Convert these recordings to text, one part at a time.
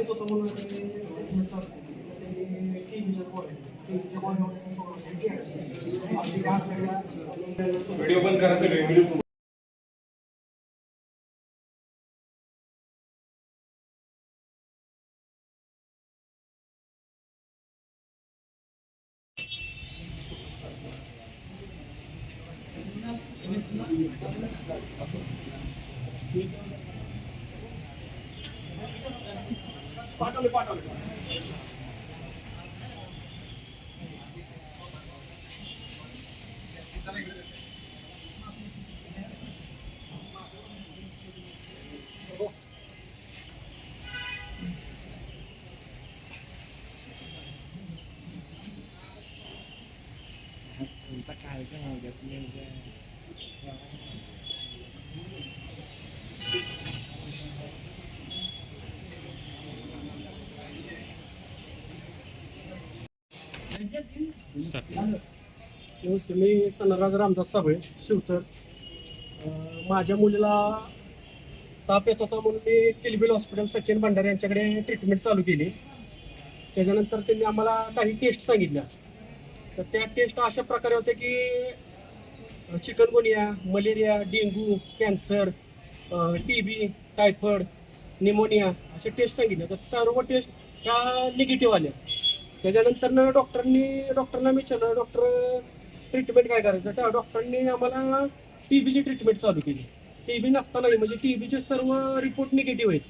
येत होतो म्हणून व्हिडिओ बंद करायचं करा सगळे व्हिडिओ पाठवले पाठवले नमस्ते मी सनराज रामदास साबळे शिवतर. माझ्या मुलीला ताप येत होता म्हणून मी किलबिल हॉस्पिटल सचिन भंडारे यांच्याकडे ट्रीटमेंट चालू केली. त्याच्यानंतर त्यांनी आम्हाला काही टेस्ट सांगितल्या. तर त्या टेस्ट अशा प्रकारे होत्या की chikungunya malaria dengue cancer T B typhoid pneumonia असे टेस्ट सांगितले तर सर्व टेस्ट ह्या निगेटिव्ह आल्या. त्याच्यानंतर डॉक्टरांनी डॉक्टरला विचारलं डॉक्टर ट्रीटमेंट काय करायचं? त्या डॉक्टरांनी आम्हाला टी बीची ट्रीटमेंट चालू केली. टी बी नसतानाही म्हणजे टी बीचे सर्व रिपोर्ट निगेटिव्ह आहेत.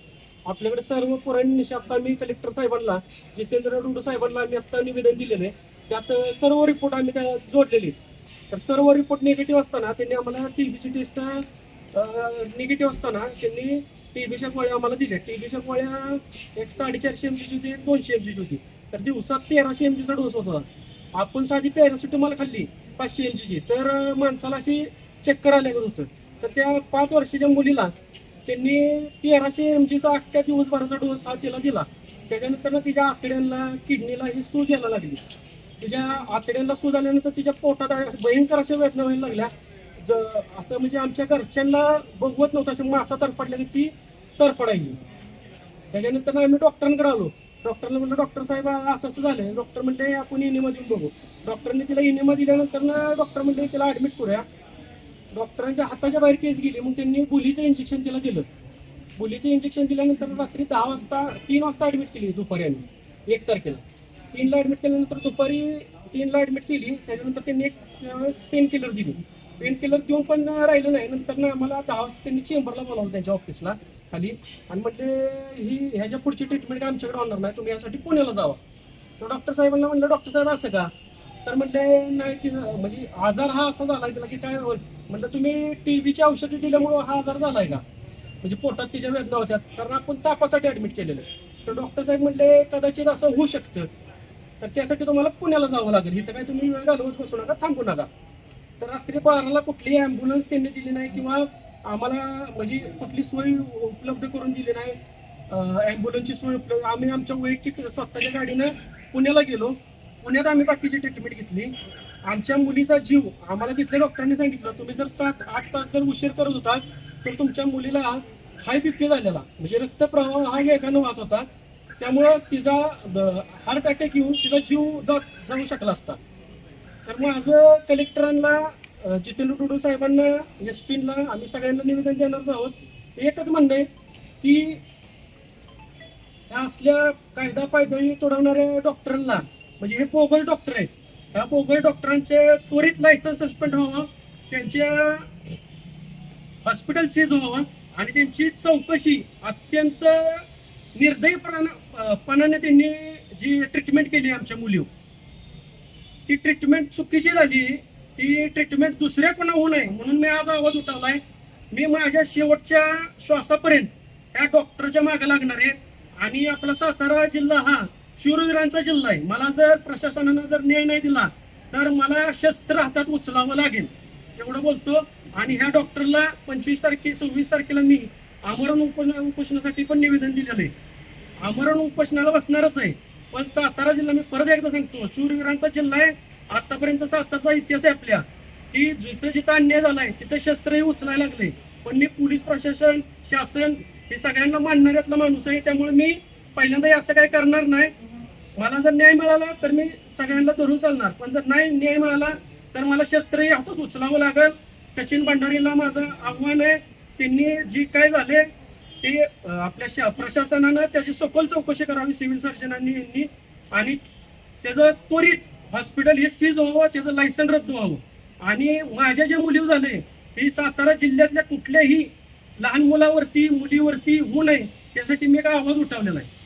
आपल्याकडे सर्व पुराणी आता आम्ही कलेक्टर साहेबांना जितेंद्र डुडू साहेबांना आम्ही आत्ता निवेदन दिलेलं आहे. त्यात सर्व रिपोर्ट आम्ही त्याला जोडलेले आहेत. तर सर्व रिपोर्ट निगेटिव्ह असताना त्यांनी आम्हाला टी बीची टेस्ट निगेटिव्ह असताना त्यांनी टी बीच्या गोळ्या आम्हाला दिल्या. टी बीच्या गोळ्या एक साडेचारशे एम जीची होती एक दोनशे एम जीची होती. तर दिवसात तेराशे एम जीचा डोस होता. आपण साधी पॅरासिटामॉल खाल्ली पाचशे एम जीची तर माणसाला अशी चक्कर आल्यागत होतं. तर त्या पाच वर्षाच्या मुलीला त्यांनी तेराशे एम जीचा अख्ख्या दिवसभराचा डोस हा तिला दिला. त्याच्यानंतर तिच्या आतड्यांना किडनीला ही सूज यायला लागली. तिच्या आतड्यांना सूज आल्यानंतर तिच्या पोटात भयंकर अशा वेदना व्हायला लागल्या. ज- असं म्हणजे आमच्या घरच्यांना बघवत नव्हतं असं मासा तरपडल्या ती तरपडायची त्याच्यानंतर आम्ही डॉक्टरांकडे आलो. डॉक्टरला म्हणलं डॉक्टर साहेब असं असं झालं डॉक्टर म्हणले आपण इनिमा देऊन बघू. डॉक्टरने तिला इनिमा दिल्यानंतर ना डॉक्टर म्हणले तिला ऍडमिट करूया. डॉक्टरांच्या हाताच्या बाहेर केस गेली. मग त्यांनी बुलीचं इंजेक्शन तिला दिलं. बुलीचं इंजेक्शन दिल्यानंतर रात्री दहा वाजता तीन वाजता ऍडमिट केली दुपारी आम्ही एक तारखेला. तीनला ऍडमिट केल्यानंतर दुपारी तीनला ऍडमिट केली. त्याच्यानंतर त्यांनी एक पेन किलर दिली. पेन किलर देऊन पण राहिलं नाही. नंतर ना आम्हाला दहा वाजता त्यांनी चेंबरला बोलावलं त्यांच्या ऑफिसला खाली. आणि म्हटले ही ह्याच्या पुढची ट्रीटमेंट आमच्याकडे होणार नाही. तुम्ही यासाठी पुण्याला जावा. तर डॉक्टर साहेबांना म्हणलं डॉक्टर साहेब असं का? तर म्हणले नाही ती म्हणजे आजार हा असा झाला तिला की काय होईल? म्हणलं तुम्ही टी व्हीची औषधे दिल्यामुळं हा आजार झालाय का? म्हणजे पोटात तिच्या वेदना होत्या कारण आपण तापासाठी ऍडमिट केलेलं तर डॉक्टर साहेब म्हणले कदाचित असं होऊ शकतं. तर त्यासाठी तुम्हाला पुण्याला जावं लागेल. इथं काय तुम्ही वेळ घालवत बसू नका थांबू नका. तर रात्री बाराला कुठलीही ॲम्ब्युलन्स त्यांनी दिली नाही किंवा आम्हाला म्हणजे कुठली सोय उपलब्ध करून दिली नाही. ॲम्ब्युलन्सची सोय उपलब्ध आम्ही आमच्या वैयक्तिक स्वतःच्या गाडीनं पुण्याला गेलो. पुण्यात आम्ही बाकीची ट्रीटमेंट घेतली. आमच्या मुलीचा जीव आम्हाला तिथल्या डॉक्टरांनी सांगितलं तुम्ही जर सात आठ तास जर उशीर करत होता तर तुमच्या मुलीला हाय बीपी झालेला. म्हणजे रक्तप्रवाह हा वेगानं वाहत होता. त्यामुळं तिचा हार्ट अटॅक येऊन तिचा जीव जा जाऊ शकला असता. तर माझं कलेक्टरांना जितेंद्र टुडू साहेबांना एस पीला आम्ही सगळ्यांना निवेदन देणारच आहोत. ते एकच म्हणणं आहे की ह्या असल्या कायदा पायदळी तोडवणाऱ्या डॉक्टरांना म्हणजे हे पोगळ डॉक्टर आहेत ह्या पोगळ डॉक्टरांचे त्वरित लायसन्स सस्पेंड व्हावं त्यांच्या हॉस्पिटल सीज व्हावं आणि त्यांची चौकशी अत्यंत निर्दयपणा त्यांनी जी ट्रीटमेंट केली आमच्या मुलीवर ती ट्रीटमेंट चुकीची झाली ती ट्रीटमेंट दुसऱ्या कोणा होऊ नये म्हणून मी आज आवाज उठवलाय. मी माझ्या शेवटच्या श्वासापर्यंत ह्या डॉक्टरच्या मागे लागणार आहे. आणि आपला सातारा जिल्हा हा शूरवीरांचा जिल्हा आहे. मला जर प्रशासनानं जर न्याय नाही दिला तर मला शस्त्र हातात उचलावं लागेल. एवढं बोलतो. आणि ह्या डॉक्टरला पंचवीस तारखे सव्वीस तारखेला मी आमरण उप उपोषणासाठी पण निवेदन दिलेलं आहे. आमरण उपोषणाला बसणारच आहे. पण सातारा जिल्हा मी परत एकदा सांगतो शूरवीरांचा जिल्हा आहे. आतापर्यंत सातारचा इतिहास आहे आपल्या की जिथं जिथं अन्याय झालाय तिथं शस्त्रही उचलायला लागले. पण मी पोलीस प्रशासन शासन हे सगळ्यांना मानणाऱ्यातला माणूस आहे त्यामुळे मी पहिल्यांदा असं काय करणार नाही. मला जर न्याय मिळाला तर मी सगळ्यांना धरून चालणार. पण जर नाही न्याय मिळाला तर मला शस्त्रही हातात उचलावं लागेल. सचिन भंडारीला माझं आव्हान आहे. त्यांनी जी काय झाले ते आपल्या प्रशासनानं त्याची सखोल चौकशी करावी सिव्हिल सर्जनांनी यांनी. आणि त्याचं त्वरित हॉस्पिटल हे सीज व्हावं त्याचं लायसन रद्द व्हावं. आणि माझ्या जे मुली झाले हे सातारा जिल्ह्यातल्या कुठल्याही लहान मुलावरती मुलीवरती होऊ नये त्यासाठी मी काय आवाज उठवलेला आहे.